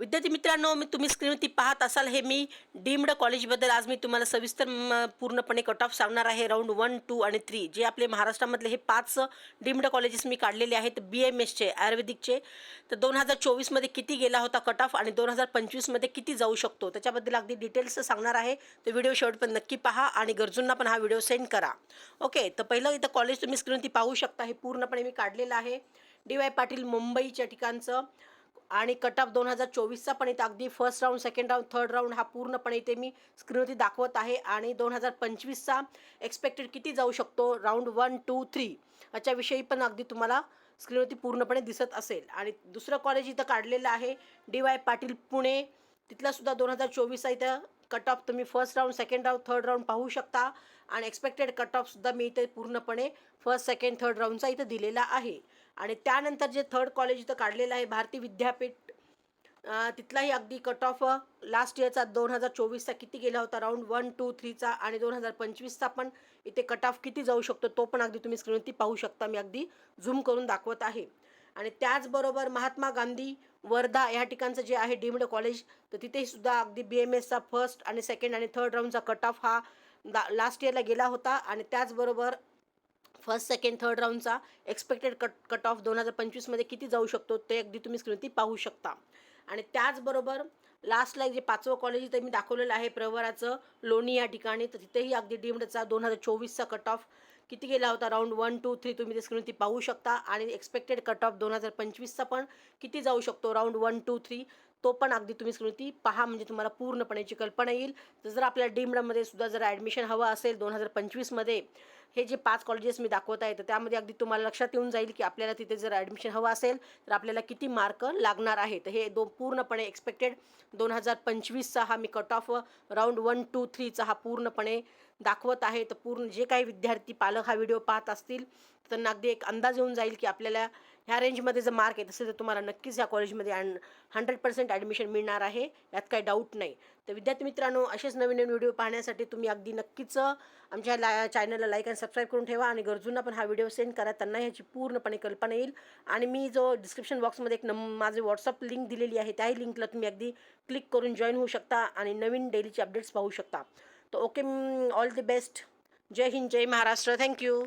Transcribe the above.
विद्यार्थी मित्रांनो मी तुम्ही स्क्रीनवरती पाहत असाल हे मी डीम्ड कॉलेजबद्दल आज मी तुम्हाला सविस्तर म, पूर्णपणे कट ऑफ सांगणार आहे. राऊंड वन टू आणि थ्री जे आपले महाराष्ट्रामधले हे पाच डीम्ड कॉलेजेस मी काढलेले आहेत बी एम एसचे आयुर्वेदिकचे तर दोन हजार चोवीसमध्ये किती गेला होता कट ऑफ आणि दोन हजार पंचवीसमध्ये किती जाऊ शकतो? त्याच्याबद्दल अगदी डिटेल्स सांगणार आहे. तर व्हिडिओ शेवटपर्यंत नक्की पहा आणि गरजूंना पण हा व्हिडिओ सेंड करा. ओके तर पहिलं इथं कॉलेज तुम्ही स्क्रीनवरती पाहू शकता हे पूर्णपणे मी काढलेलं आहे. डी वाय पाटील मुंबईच्या ठिकाणचं. आणि कट ऑफ दोन हजार चोवीसचा पण इथं अगदी first round second round third round हा पूर्णपणे इथे मी स्क्रीनवरती दाखवत आहे. आणि दोन हजार पंचवीसचा एक्सपेक्टेड किती जाऊ शकतो? राऊंड वन टू थ्री याच्याविषयी पण अगदी तुम्हाला स्क्रीनवरती पूर्णपणे दिसत असेल. आणि दुसरं कॉलेज इथं काढलेलं आहे डी वाय पाटील पुणे. तिथलासुद्धा दोन हजार चोवीसचा इथं कट ऑफ तुम्ही first round second round third round पाहू शकता. आणि एक्सपेक्टेड कट ऑफसुद्धा मी इथे पूर्णपणे फर्स्ट सेकंड थर्ड राऊंडचा इथं दिलेला आहे. आणि त्यानंतर जे थर्ड कॉलेज इथं काढलेलं आहे भारती विद्यापीठ तिथलाही अगदी कट ऑफ लास्ट इयरचा दोन हजार चोवीसचा किती गेला होता? राऊंड वन टू थ्रीचा आणि दोन हजार पंचवीसचा पण इथे कट ऑफ किती जाऊ शकतो? तो पण अगदी तुम्ही स्क्रीनवरती पाहू शकता. मी अगदी झूम करून दाखवत आहे. आणि त्याचबरोबर महात्मा गांधी वर्धा या ठिकाणचं जे आहे डीम्ड कॉलेज तर तिथेसुद्धा अगदी बी एम एसचा फर्स्ट आणि सेकंड आणि थर्ड राऊंडचा कट ऑफ हा दा लास्ट इयरला गेला होता. आणि त्याचबरोबर फर्स्ट सेकंड थर्ड राऊंडचा एक्सपेक्टेड कट कट ऑफ दोन हजार पंचवीसमध्ये किती जाऊ शकतो ते अगदी तुम्ही स्क्रीनवरती पाहू शकता. आणि त्याचबरोबर लास्टला जे पाचवं कॉलेज ते मी दाखवलेलं आहे प्रवराचं लोणी या ठिकाणी तर तिथेही अगदी डीमडचा दोन हजार चोवीसचा कट ऑफ किती गेला होता? राऊंड वन टू थ्री तुम्ही ते स्क्रीनवरती पाहू शकता. आणि एक्सपेक्टेड कट ऑफ दोन हजार पंचवीसचा पण किती जाऊ शकतो? राऊंड वन टू थ्री तो पण अगदी तुम्ही स्क्रीनवरती पहा म्हणजे तुम्हाला पूर्णपणेची कल्पना येईल. तर जर आपल्या डीमडमध्ये सुद्धा जर ॲडमिशन हवं असेल दोन हजार पंचवीसमध्ये हे जे पाच कॉलेजेस मी दाखवत आहे तर त्यामध्ये अगदी तुम्हाला लक्षात येऊन जाईल की आपल्याला तिथे जर ॲडमिशन हवं असेल तर आपल्याला किती मार्क लागणार आहे. तर हे दो पूर्णपणे एक्सपेक्टेड दोन हजार पंचवीसचा हा मी cut off round one two थ्रीचा हा पूर्णपणे दाखवत आहे. तर पूर्ण जे काही विद्यार्थी पालक हा व्हिडिओ पाहत असतील त्यांना अगदी एक अंदाज येऊन जाईल की आपल्याला ह्या रेंजमध्ये जर मार्क येत असेल तर तुम्हाला नक्कीच या कॉलेजमध्ये हंड्रेड पर्सेंट ॲडमिशन मिळणार आहे. यात काही डाऊट नाही. तर विद्यार्थी मित्रांनो असेच नवीन नवीन व्हिडिओ पाहण्यासाठी तुम्ही अगदी नक्कीच आमच्या ला चॅनलला लाईक अँड सबस्क्राईब करून ठेवा आणि गरजूंना पण हा व्हिडिओ सेंड करा. त्यांना ह्याची पूर्णपणे कल्पना येईल. आणि मी जो डिस्क्रिप्शन बॉक्समध्ये एक नम माझे व्हॉट्सअप लिंक दिलेली आहे त्याही लिंकला तुम्ही अगदी क्लिक करून जॉईन होऊ शकता आणि नवीन डेलीचे अपडेट्स पाहू शकता. तर ओके ऑल दी बेस्ट जय हिंद जय महाराष्ट्र. Thank you